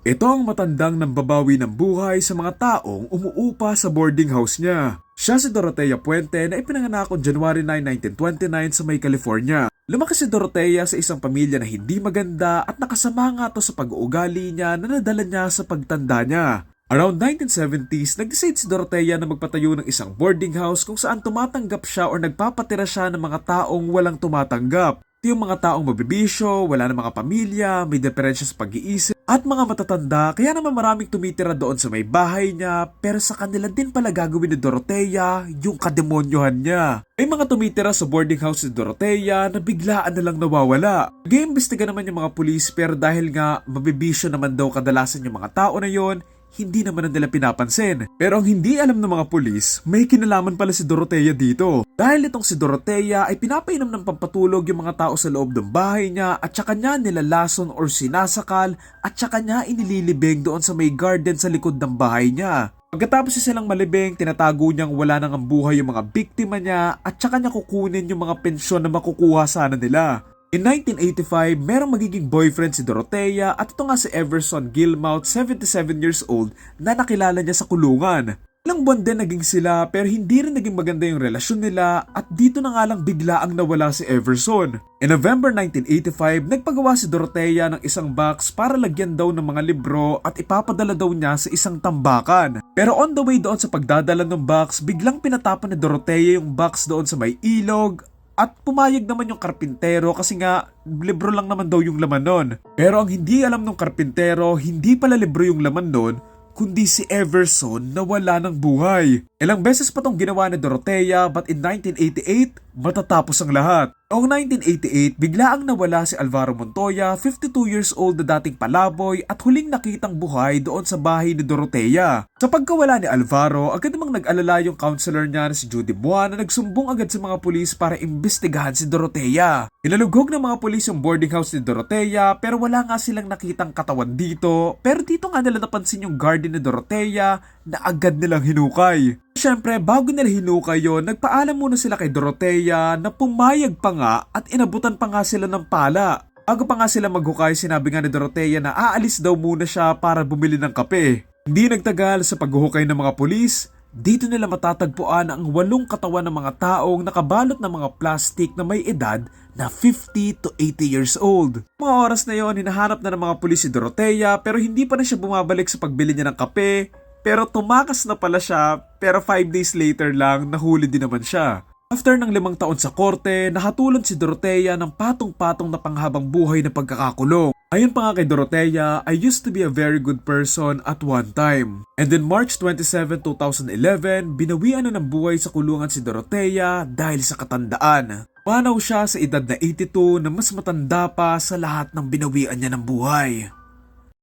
Ito ang matandang nambabawi ng buhay sa mga taong umuupa sa boarding house niya. Siya si Dorotea Puente na ipinanganak on January 9, 1929 sa May, California. Lumaki si Dorotea sa isang pamilya na hindi maganda at nakasama nga to sa pag-uugali niya na nadala niya sa pagtanda niya. Around 1970s, nag-decide si Dorotea na magpatayo ng isang boarding house kung saan tumatanggap siya o nagpapatira siya ng mga taong walang tumatanggap. Yung mga taong mabibisyo, wala na mga pamilya, may diferensya sa pag-iisip, at mga matatanda, kaya naman maraming tumitira doon sa may bahay niya, pero sa kanila din pala gagawin ni Dorotea yung kademonyohan niya. May mga tumitira sa boarding house ni Dorotea na biglaan na lang nawawala. Nag-iimbestiga naman yung mga pulis pero dahil nga mabibisyo naman daw kadalasan yung mga tao na yon, hindi naman na nila pinapansin. Pero ang hindi alam ng mga pulis, may kinalaman pala si Dorotea dito. Dahil itong si Dorotea ay pinapainom ng pampatulog yung mga tao sa loob ng bahay niya at saka niya nilalason or sinasakal at saka niya inililibing doon sa may garden sa likod ng bahay niya. Pagkatapos siya silang malibing, tinatago niyang wala nang ang buhay yung mga biktima niya at saka niya kukunin yung mga pensyon na makukuha sana nila. In 1985, merong magiging boyfriend si Dorotea at ito nga si Everson Gilmouth, 77 years old, na nakilala niya sa kulungan. Ilang buwan din naging sila pero hindi rin naging maganda yung relasyon nila at dito na nga lang bigla ang nawala si Everson. In November 1985, nagpagawa si Dorotea ng isang box para lagyan daw ng mga libro at ipapadala daw niya sa isang tambakan. Pero on the way doon sa pagdadala ng box, biglang pinatapon ni Dorotea yung box doon sa may ilog at pumayag naman yung karpintero kasi nga libro lang naman daw yung laman nun. Pero ang hindi alam ng karpintero, hindi pala libro yung laman nun, kundi si Everson na wala ng buhay. Ilang beses pa tong ginawa ni Dorotea but in 1988, matatapos ang lahat. Noong 1988, biglaang nawala si Alvaro Montoya, 52 years old na dating palaboy at huling nakitang buhay doon sa bahay ni Dorotea. Sa pagkawala ni Alvaro, agad namang nag-alala yung counselor niya na si Judy Buwan na nagsumbong agad sa mga pulis para imbestigahan si Dorotea. Ilalugog ng mga pulis yung boarding house ni Dorotea pero wala nga silang nakitang katawan dito. Pero dito nga nila napansin yung garden ni Dorotea na agad nilang hinukay. Siyempre, bago nila hinukay yon, nagpaalam muna sila kay Dorotea na pumayag pa nga at inabutan pa nga sila ng pala. Bago pa nga sila maghukay, sinabi nga ni Dorotea na aalis daw muna siya para bumili ng kape. Hindi nagtagal sa paghuhukay ng mga pulis, dito nila matatagpuan ang walong katawan ng mga taong nakabalot ng mga plastic na may edad na 50 to 80 years old. Mga oras na yon, hinahanap na ng mga pulis si Dorotea pero hindi pa na siya bumabalik sa pagbili niya ng kape pero tumakas na pala siya, pero 5 days later lang, nahuli din naman siya. After ng limang taon sa korte, nakatulad si Dorotea ng patong-patong na panghabang buhay na pagkakakulong. Ayon pa nga kay Dorotea, I used to be a very good person at one time. And then March 27, 2011, binawian na ng buhay sa kulungan si Dorotea dahil sa katandaan. Panaw siya sa edad na 82 na mas matanda pa sa lahat ng binawian niya ng buhay.